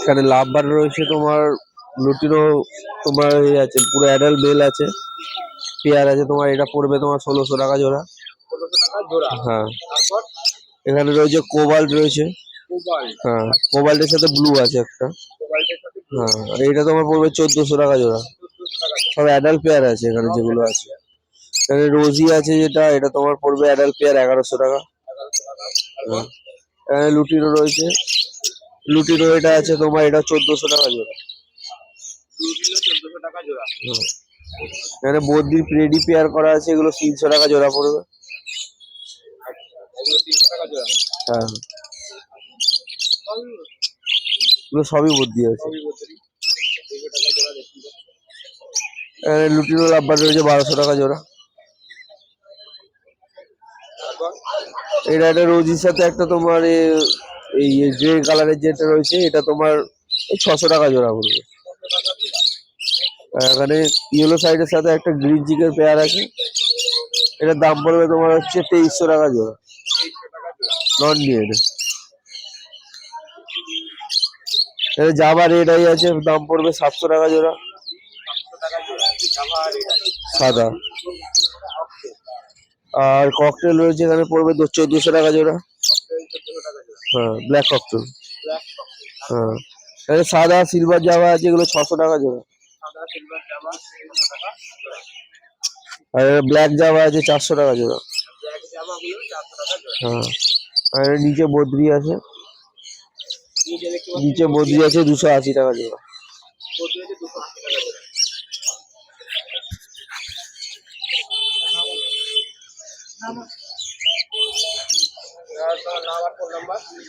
এখানে লাভবার রয়েছে তোমার লুটিনো তোমার ইয়ে আছে, পুরো অ্যাডাল্ট বেল আছে। পেয়ার আছে তোমার, এটা পড়বে তোমার ষোলোশো টাকা জোড়া। হ্যাঁ। এখানে রয়েছে কোবাল্ট রয়েছে। হ্যাঁ কোবাল্টের সাথে ব্লু আছে একটা। হ্যাঁ এটা তোমার পড়বে চোদ্দশো টাকা জোড়া। সব অ্যাডাল্ট পেয়ার আছে এখানে যেগুলো আছে। এখানে রোজি আছে যেটা, এটা তোমার পড়বে অ্যাডাল্ট পেয়ার এগারোশো টাকা। হ্যাঁ। এখানে লুটিনো রয়েছে। লুটিনো এটা আছে তোমার, এটা চোদ্দশো টাকা জোড়া। হুম। এখানে বদ্রির প্রেডি পেয়ার করা আছে, এগুলো তিনশো টাকা জোড়া পড়বে। হ্যাঁ এগুলো সবই বদ্রি আছে। লুটিনো লাভবার রয়েছে বারোশো টাকা জোড়া। এটা একটা রোজির সাথে একটা তোমার এই গ্রে কালারের যেটা রয়েছে, এটা তোমার ছশো টাকা জোড়া পড়বে। এখানে ইয়েলো সাইডের সাথে একটা গ্রিন চিকের পেয়ার আছে। এটার দাম পড়বে তোমার হচ্ছে তেইশশো টাকা জোড়া। নন নিয়েড এটা জাভা রেড আছে, দাম পড়বে সাতশো টাকা জোড়া। সাদা। আর ককটেল রয়েছে এখানে পড়বে চোদ্দশো টাকা জোড়া। হ্যাঁ ব্ল্যাক ককটেল হ্যাঁ। সাদা সিলভার জামা আছে, এগুলো ছশো টাকা জোড়া। আর ব্ল্যাক জামা আছে, চারশো টাকা জোড়া। হ্যাঁ। আর নিচে বদ্রি আছে। নিচে বদ্রি আছে, দুশো আশি টাকা জোড়া।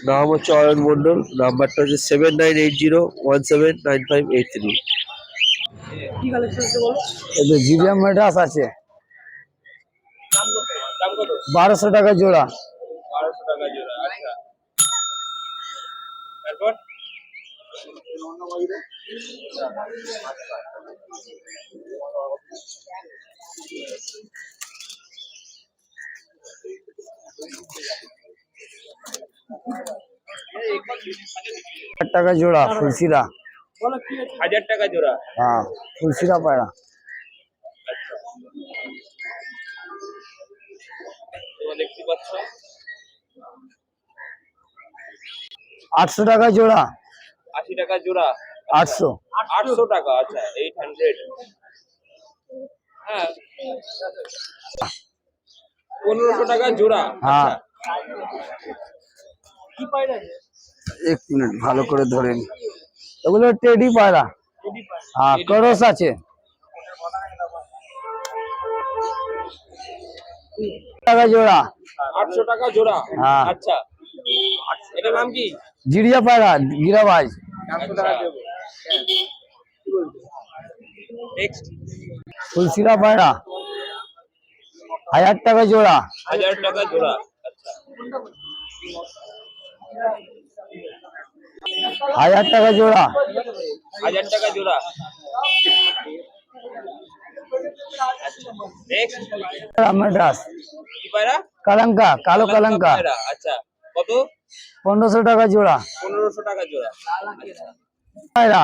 নাম হচ্ছে অয়ন মন্ডল নাম্বারটা হচ্ছে seven nine eight zero one seven nine five eight three এই যে জিরিয়াম মেডাস আছে। বারোশো টাকা জোড়া। হাজার টাকা জোড়া ফুলসিরা হাজার টাকা জোড়া? হ্যাঁ ফুলসিরা পায়রা। দেখতে পাচ্ছ? আটশো টাকা জোড়া। আশি টাকা জোড়া? আটশো। আটশো টাকা আচ্ছা এইট হান্ড্রেড হ্যাঁ। পনেরোশো টাকা জোড়া। হ্যাঁ। কি পায়রা এক মিনিট ভালো করে ধরে নি। এগুলো টেডি পায়রা। হ্যাঁ করস আছে। টাকা জোড়া। আটশো টাকা জোড়া। হ্যাঁ। আচ্ছা। এটার নাম কি? জিরিয়া পায়রা গিরাবাজ। আচ্ছা। ফুলসিরা পায়রা। হাজার টাকা জোড়া। হাজার টাকা জোড়া আচ্ছা। হাজার টাকা জোড়া। হাজার টাকা জোড়া। কালাঙ্কা কালো কালাঙ্কা আচ্ছা। কত? পনেরোশো টাকা জোড়া। পনেরোশো টাকা জোড়া। পায়রা।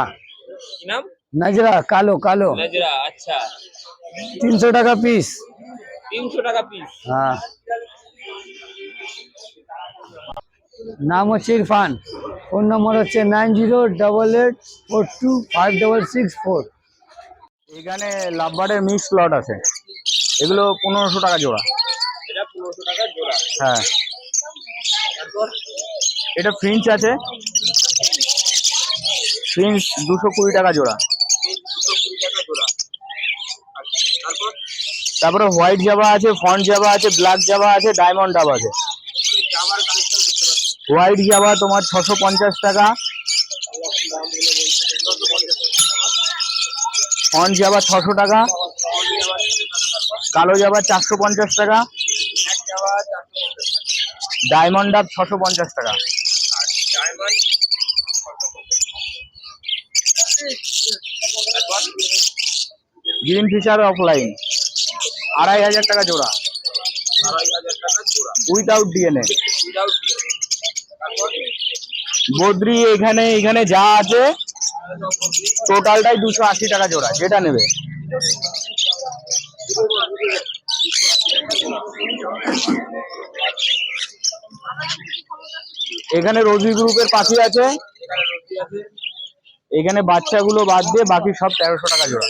নাম? নাজরা কালো কালো। নাজরা আচ্ছা। তিনশো টাকা পিস তিনশো টাকা পিস হ্যাঁ। নাম হচ্ছে ইরফান। ফোন নম্বর হচ্ছে nine zero double eight four two five double six four. এখানে লাভবারের মিক্স লট আছে। এগুলো পনেরোশো টাকা জোড়া। এটা পনেরোশো টাকা জোড়া। হ্যাঁ। এটা ফ্রিঞ্চ আছে। ফ্রিঞ্চ দুশো কুড়ি টাকা জোড়া। দুশো কুড়ি টাকা জোড়া। তারপর? তারপরে হোয়াইট জাবা আছে ফন্ট জাবা আছে ব্ল্যাক জাবা আছে ডায়মন্ড ডাব আছে। হোয়াইট জাবা তোমার ছশো পঞ্চাশ টাকা। ফন্ট জাবা ছশো টাকা। কালো জাবা চারশো পঞ্চাশ টাকা। ডায়মন্ড ডাব ছশো পঞ্চাশ টাকা। গ্রিন ফিচার অফলাইন আড়াই হাজার টাকা জোড়া। উইদাউট ডিএনএ বদ্রি, এখানে এখানে যা আছে টোটালটাই দুশো আশি টাকা জোড়া, যেটা নেবে। এখানে রোজি গ্রুপের পাখি আছে। এখানে বাচ্চাগুলো বাদ দিয়ে বাকি সব তেরোশো টাকা জোড়া।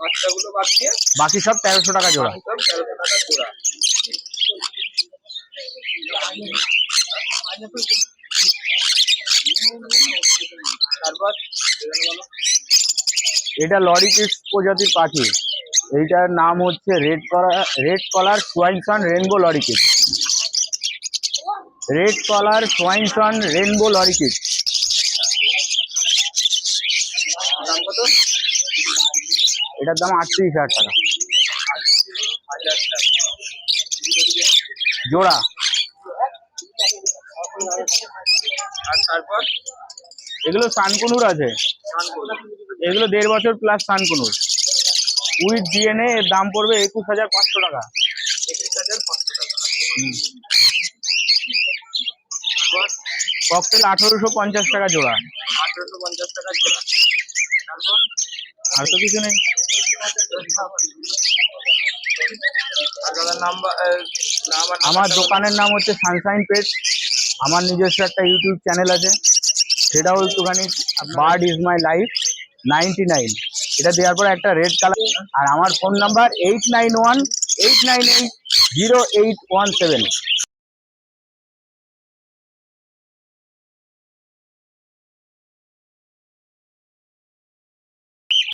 বাচ্চাগুলো বাকি সব তেরোশো টাকা জোড়া। সব তেরোশো টাকা জোড়া। তারপর এটা লরিকিস প্রজাতির পাখি। এইটার নাম হচ্ছে red collar red collar Swainson rainbow lorikeets red collar Swainson rainbow দাম কত? এটার দাম আটত্রিশ হাজার টাকা। জোড়া। এগুলো সানকুনুর আছে। এগুলো দেড় বছর প্লাস সানকুনুর। উইথ ডিএনএ এর দাম পড়বে একুশ হাজার পাঁচশো টাকা। ককটেল আঠারোশো পঞ্চাশ টাকা জোড়া। আঠারোশো পঞ্চাশ টাকা জোড়া। আর তো কিছু নেই আর দাদার নাম্বার নাম আর আমার দোকানের নাম হচ্ছে সানশাইন পেট আমার নিজস্ব একটা ইউটিউব চ্যানেল আছে। সেটাও একটুখানি bird is my life ninety nine এটা দেওয়ার পরে একটা রেড কালার আর আমার phone number eight nine one eight nine eight zero eight one seven